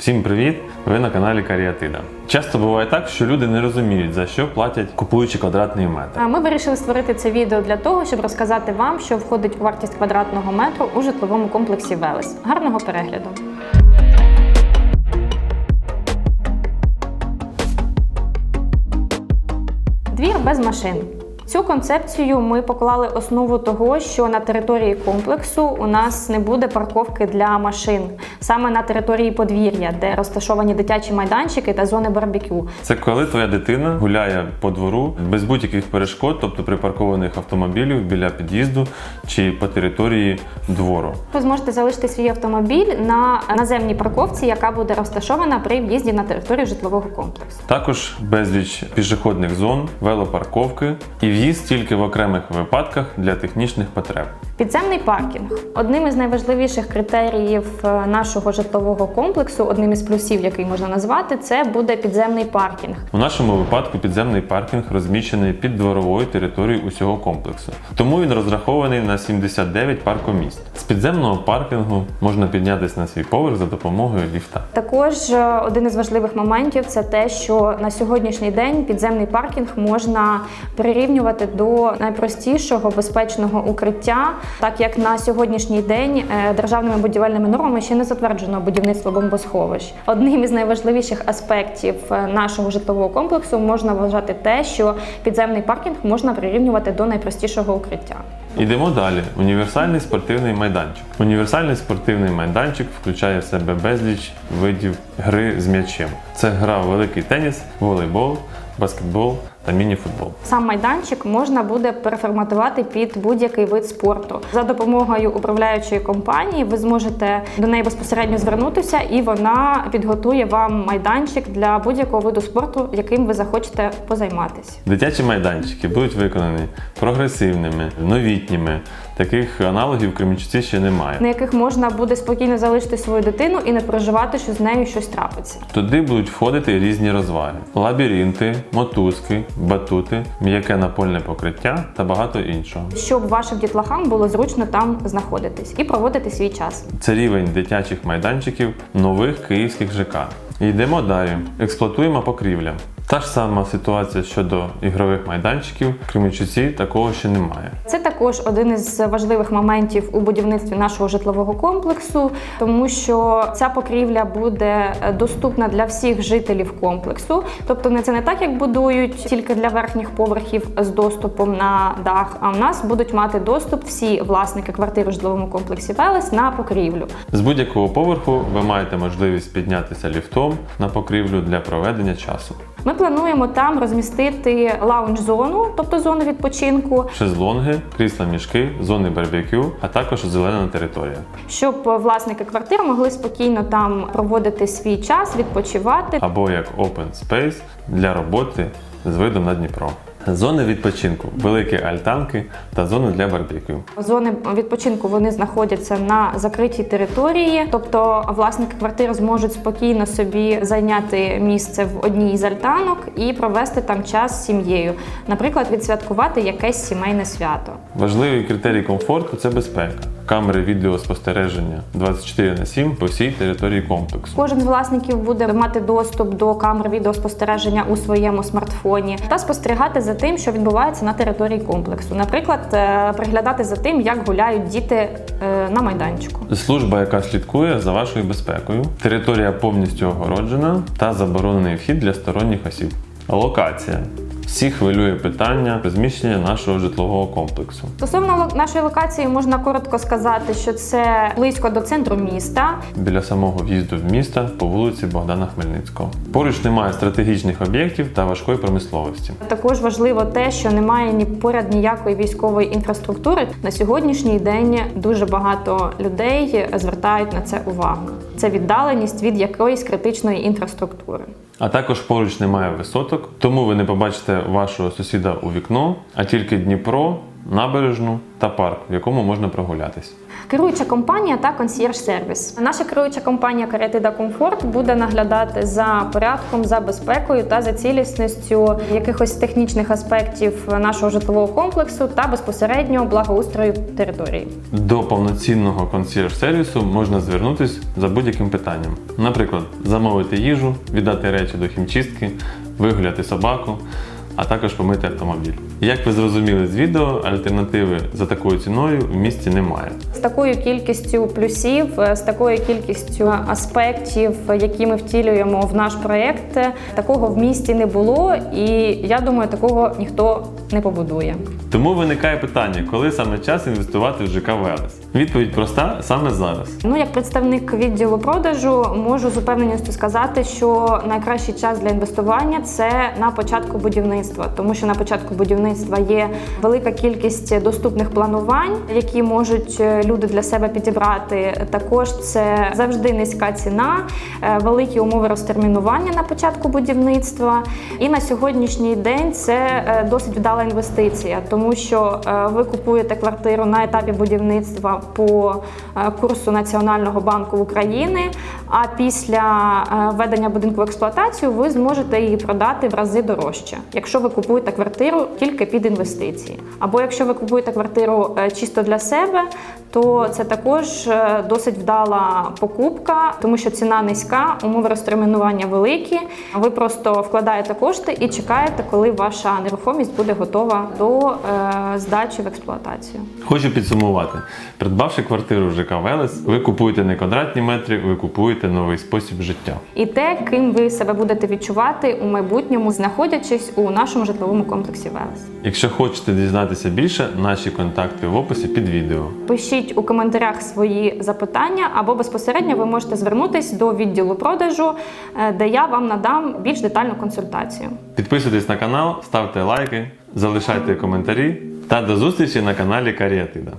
Всім привіт! Ви на каналі Каріатида. Часто буває так, що люди не розуміють, за що платять, купуючи квадратний метр. А Ми вирішили створити це відео для того, щоб розказати вам, що входить у вартість квадратного метру у житловому комплексі Велес. Гарного перегляду! Двір без машин. Цю концепцію ми поклали основу того, що на території комплексу у нас не буде парковки для машин, саме на території подвір'я, де розташовані дитячі майданчики та зони барбекю. Це коли твоя дитина гуляє по двору без будь-яких перешкод, тобто припаркованих автомобілів біля під'їзду чи по території двору. Ви зможете залишити свій автомобіль на наземній парковці, яка буде розташована при в'їзді на територію житлового комплексу. Також безліч пішохідних зон, велопарковки і в'їзд тільки в окремих випадках для технічних потреб. Підземний паркінг одним із найважливіших критеріїв е, нашого житлового комплексу, одним із плюсів, який можна назвати, це буде підземний паркінг. У нашому випадку підземний паркінг розміщений під дворовою територією усього комплексу, тому він розрахований на 79 паркомісць. З підземного паркінгу можна піднятися на свій поверх за допомогою ліфта. Також е, один із важливих моментів це те, що на сьогоднішній день підземний паркінг можна прирівнювати до найпростішого безпечного укриття, так як на сьогоднішній день е, державними будівельними нормами ще не затверджено будівництво бомбосховищ. Одним із найважливіших аспектів е, нашого житлового комплексу можна вважати те, що підземний паркінг можна прирівнювати до найпростішого укриття. Йдемо далі. Універсальний спортивний майданчик. Універсальний спортивний майданчик включає в себе безліч видів гри з м'ячем. Це гра в великий теніс, волейбол, баскетбол та міні-футбол. Сам майданчик можна буде переформатувати під будь-який вид спорту. За допомогою управляючої компанії ви зможете до неї безпосередньо звернутися, і вона підготує вам майданчик для будь-якого виду спорту, яким ви захочете позайматися. Дитячі майданчики будуть виконані прогресивними, новітніми. Таких аналогів в Кременчуці ще немає. На яких можна буде спокійно залишити свою дитину і не переживати, що з нею щось трапиться. Туди будуть входити різні розваги: лабіринти, мотузки, батути, м'яке напольне покриття та багато іншого. Щоб вашим дітлахам було зручно там знаходитись і проводити свій час. Це рівень дитячих майданчиків нових київських ЖК. Йдемо далі. Експлуатуємо покрівля. Та ж сама ситуація щодо ігрових майданчиків. В Кременчуці такого ще немає. Також один із важливих моментів у будівництві нашого житлового комплексу, тому що ця покрівля буде доступна для всіх жителів комплексу. Тобто, не це не так, як будують тільки для верхніх поверхів з доступом на дах. А в нас будуть мати доступ всі власники квартир у житловому комплексі Велес на покрівлю. З будь-якого поверху ви маєте можливість піднятися ліфтом на покрівлю для проведення часу. Ми плануємо там розмістити лаунж-зону, тобто зону відпочинку, Шезлонги, крісла мішки, зони барбекю, а також зелена територія. щоб власники квартир могли спокійно там проводити свій час, відпочивати. або як open space для роботи з видом на Дніпро. Зони відпочинку, великі альтанки та зони для барбекю. Зони відпочинку вони знаходяться на закритій території, тобто власники квартир зможуть спокійно собі зайняти місце в одній з альтанок і провести там час з сім'єю, наприклад, відсвяткувати якесь сімейне свято. Важливий критерій комфорту це безпека. Камери відеоспостереження 24 на 7 по всій території комплексу. Кожен з власників буде мати доступ до камер відеоспостереження у своєму смартфоні та спостерігати за тим, що відбувається на території комплексу. Наприклад, е, приглядати за тим, як гуляють діти е, на майданчику. Служба, яка слідкує за вашою безпекою. Територія повністю огороджена та заборонений вхід для сторонніх осіб. Локація. Всі хвилює питання розміщення нашого житлового комплексу. Стосовно нашої локації можна коротко сказати, що це близько до центру міста. біля самого в'їзду в місто по вулиці Богдана Хмельницького. Поруч немає стратегічних об'єктів та важкої промисловості. Також важливо те, що немає ні поряд ніякої військової інфраструктури. На сьогоднішній день дуже багато людей звертають на це увагу. Це віддаленість від якоїсь критичної інфраструктури. А також поруч немає висоток, тому ви не побачите вашого сусіда у вікно, а тільки Дніпро набережну та парк, в якому можна прогулятись. Керуюча компанія та консьєрж-сервіс. Наша керуюча компанія Каретида Комфорт буде наглядати за порядком, за безпекою та за цілісністю якихось технічних аспектів нашого житлового комплексу та безпосередньо благоустрою території. До повноцінного консьєрж-сервісу можна звернутись за будь-яким питанням. Наприклад, замовити їжу, віддати речі до хімчистки, вигуляти собаку, а також помити автомобіль. Як ви зрозуміли з відео, альтернативи за такою ціною в місті немає. З такою кількістю плюсів, е, з такою кількістю аспектів, які ми втілюємо в наш проєкт, е, такого в місті не було, і я думаю, такого ніхто не побудує. Тому виникає питання, коли саме час інвестувати в ЖК Велес? Відповідь проста саме зараз. Ну, як представник відділу продажу, можу з упевненістю сказати, що найкращий час для інвестування це на початку будівництва, тому що на початку будівництва є велика кількість доступних планувань, які можуть е, люди для себе підібрати. Також це завжди низька ціна, е, великі умови розтермінування на початку будівництва. І на сьогоднішній день це е, досить вдала інвестиція, тому що е, ви купуєте квартиру на етапі будівництва по е, курсу Національного банку України. А після е, введення будинку в експлуатацію ви зможете її продати в рази дорожче, якщо ви купуєте квартиру тільки під інвестиції. Або якщо ви купуєте квартиру е, чисто для себе, то це також е, досить вдала покупка, тому що ціна низька, умови розтермінування великі. Ви просто вкладаєте кошти і чекаєте, коли ваша нерухомість буде готова до е, здачі в експлуатацію. Хочу підсумувати: придбавши квартиру в ЖК Велес, ви купуєте не квадратні метри, ви купуєте новий спосіб життя. І те, ким ви себе будете відчувати у майбутньому, знаходячись у нашому житловому комплексі Велес. Якщо хочете дізнатися більше, наші контакти в описі під відео. Пишіть у коментарях свої запитання, або безпосередньо ви можете звернутись до відділу продажу, е, де я вам надам більш детальну консультацію. Підписуйтесь на канал, ставте лайки, залишайте коментарі та до зустрічі на каналі Каріатида.